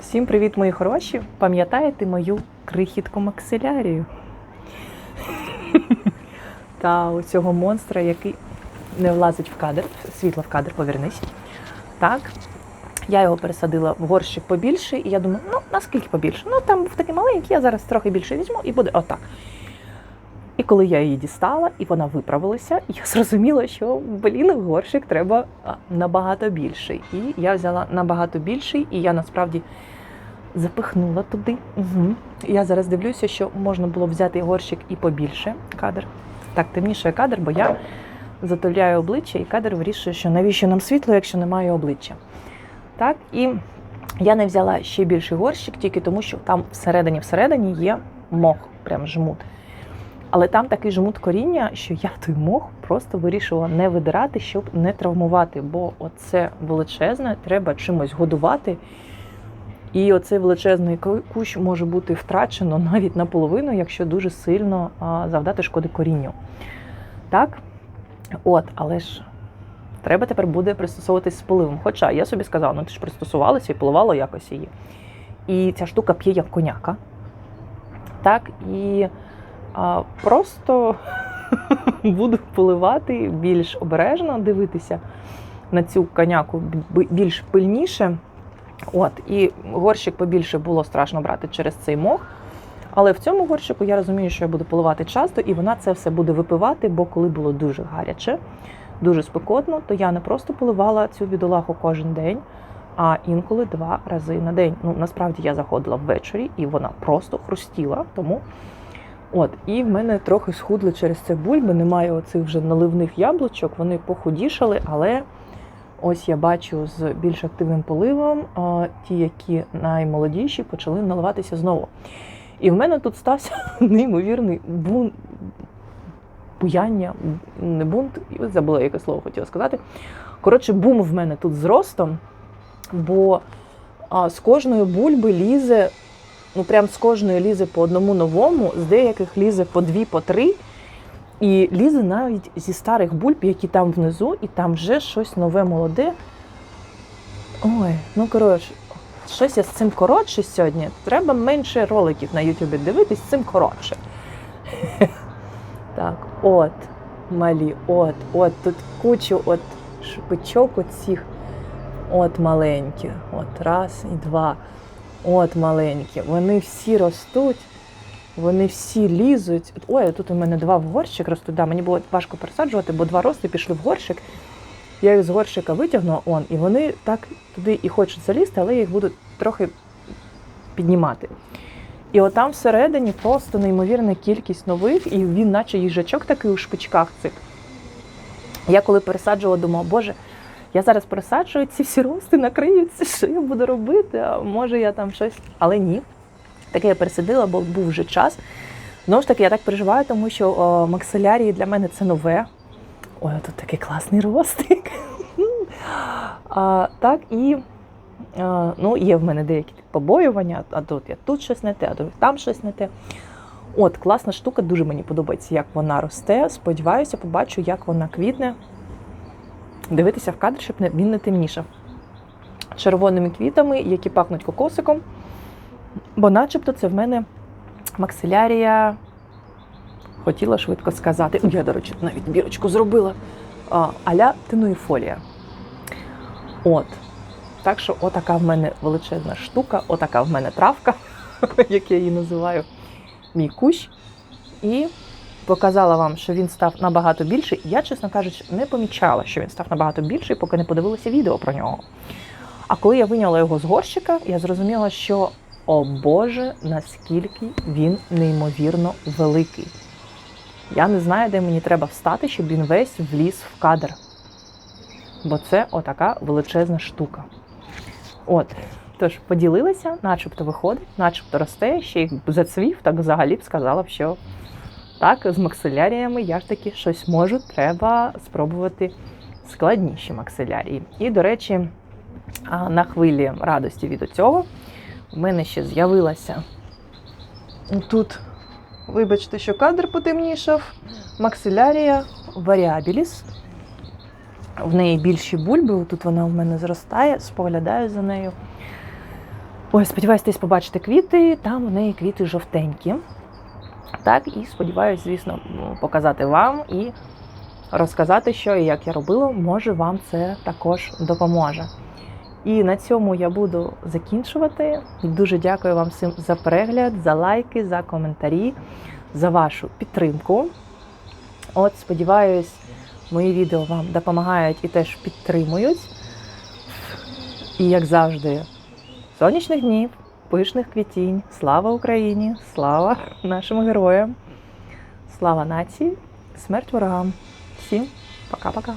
Всім привіт, мої хороші! Пам'ятаєте мою крихітку максилярію? Та у цього монстра, який не влазить в кадр, світло в кадр, повернись. Так, я його пересадила в горщик побільше, і я думаю, ну наскільки побільше? Ну там був такий маленький, я зараз трохи більше візьму і буде отак. І коли я її дістала, і вона виправилася, я зрозуміла, що блін, горщик треба набагато більший. І я взяла набагато більший, і я насправді запихнула туди. Угу. Я зараз дивлюся, що можна було взяти горщик і побільше кадр. Так, темніший кадр, бо я затуляю обличчя, і кадр вирішує, що навіщо нам світло, якщо немає обличчя. Так, і я не взяла ще більший горщик, тільки тому, що там всередині всередині є мох, прям жмут. Але там такий жмут коріння, що я той мох просто вирішила не видирати, щоб не травмувати, бо оце величезне, треба чимось годувати. І оцей величезний кущ може бути втрачено навіть наполовину, якщо дуже сильно завдати шкоди корінню. Так? От, але ж треба тепер буде пристосовуватись з поливом. Хоча я собі сказала, ну ти ж пристосувалася і поливала якось її. І ця штука п'є як коняка. Так, і а, просто буду поливати більш обережно, дивитися на цю коняку більш пильніше. От, і горщик побільше було страшно брати через цей мох. Але в цьому горщику я розумію, що я буду поливати часто, і вона це все буде випивати, бо коли було дуже гаряче, дуже спекотно, то я не просто поливала цю бідолаху кожен день, а інколи два рази на день. Ну, насправді я заходила ввечері, і вона просто хрустіла. Тому от, і в мене трохи схудли через це бульби. Немає оцих вже наливних яблучок, вони похудішали, але ось я бачу з більш активним поливом, ті, які наймолодіші, почали наливатися знову. І в мене тут стався неймовірний бунт, буяння, не бунт, і забула, яке слово хотіла сказати. Коротше, бум в мене тут з ростом, бо з кожної бульби лізе, ну прям з кожної лізе по одному новому, з деяких лізе по дві, по три. І лізе навіть зі старих бульб, які там внизу, і там вже щось нове молоде. Ой, ну коротше, щось я з цим коротше сьогодні. Треба менше роликів на Ютубі дивитись, цим коротше. Так, от, малі, от, от, тут кучу от шпичок оцих, от маленькі, от раз і два, от маленькі. Вони всі ростуть, вони всі лізуть. Ой, тут у мене два в горщик ростуть. Да, мені було важко пересаджувати, бо два рости пішли в горщик. Я їх з горщика витягнула, он, і вони так туди і хочуть залізти, але я їх буду трохи піднімати. І отам всередині просто неймовірна кількість нових, і він, наче їжачок такий у шпичках цих. Я коли пересаджувала, думала, боже, я зараз пересаджую, ці всі рости накриються, що я буду робити? А може я там щось. Але ні. Таке я пересадила, бо був вже час. Знову ж таки, я так переживаю, тому що о, максилярії для мене це нове. Ой, тут такий класний ростик. а, так, і а, ну, є в мене деякі побоювання, а тут я тут щось не те, а тут там щось не те. От, класна штука, дуже мені подобається, як вона росте. Сподіваюся, побачу, як вона квітне. Дивитися в кадр, щоб він не темнішав. Червоними квітами, які пахнуть кокосиком. Бо начебто це в мене максилярія. Хотіла швидко сказати. Я, до речі, навіть бірочку зробила. Аля тинуїфолія. От. Так що отака в мене величезна штука, отака в мене травка, як я її називаю, мій кущ. І показала вам, що він став набагато більший. Я, чесно кажучи, не помічала, що він став набагато більший, поки не подивилася відео про нього. А коли я виняла його з горщика, я зрозуміла, що о Боже, наскільки він неймовірно великий. Я не знаю, де мені треба встати, щоб він весь вліз в кадр. Бо це отака величезна штука. От, тож поділилися, начебто виходить, начебто росте, ще й зацвів, так взагалі б сказала б, що так, з максиляріями я ж таки щось можу, треба спробувати складніші максилярії. І, до речі, на хвилі радості від цього в мене ще з'явилася тут, вибачте, що кадр потемнішав, максилярія варіабіліс. В неї більші бульби, тут вона в мене зростає, споглядаю за нею. Ой, сподіваюсь, побачите квіти. Там у неї квіти жовтенькі. Так, і сподіваюсь, звісно, показати вам і розказати, що і як я робила. Може, вам це також допоможе. І на цьому я буду закінчувати. Дуже дякую вам всім за перегляд, за лайки, за коментарі, за вашу підтримку. От, сподіваюсь, мої відео вам допомагають і теж підтримують. І як завжди, сонячних днів, пишних квітінь. Слава Україні! Слава нашим героям! Слава нації! Смерть ворогам! Всім пока-пока!